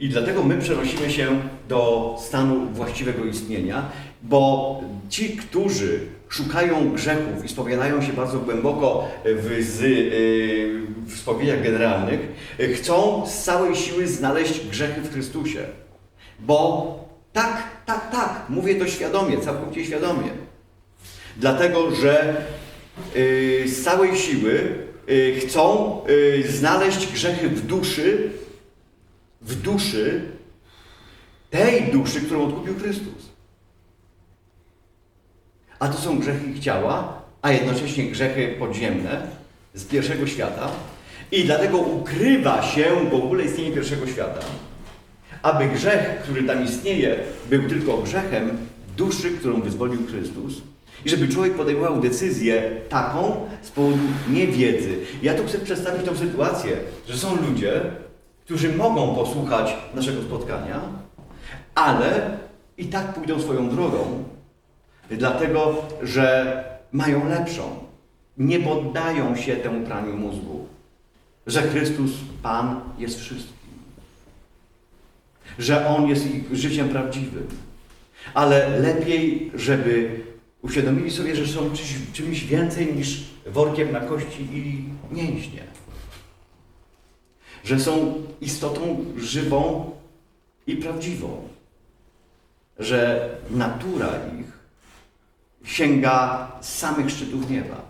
I dlatego my przenosimy się do stanu właściwego istnienia, bo ci, którzy szukają grzechów i spowiadają się bardzo głęboko w, z, y, w spowiedziach generalnych, y, chcą z całej siły znaleźć grzechy w Chrystusie. Bo tak, tak, tak, mówię to świadomie, całkowicie świadomie. Dlatego, że y, z całej siły chcą znaleźć grzechy w duszy, w duszy tej duszy, którą odkupił Chrystus. A to są grzechy ich ciała, a jednocześnie grzechy podziemne z pierwszego świata. I dlatego ukrywa się w ogóle istnienie pierwszego świata. Aby grzech, który tam istnieje, był tylko grzechem duszy, którą wyzwolił Chrystus. I żeby człowiek podejmował decyzję taką z powodu niewiedzy. Ja tu chcę przedstawić tą sytuację, że są ludzie, którzy mogą posłuchać naszego spotkania, ale i tak pójdą swoją drogą, dlatego że mają lepszą. Nie poddają się temu praniu mózgu, że Chrystus Pan jest wszystkim, że On jest ich życiem prawdziwym. Ale lepiej, żeby uświadomili sobie, że są czymś, więcej niż workiem na kości i mięśnie. Że są istotą żywą i prawdziwą. Że natura ich sięga samych szczytów nieba.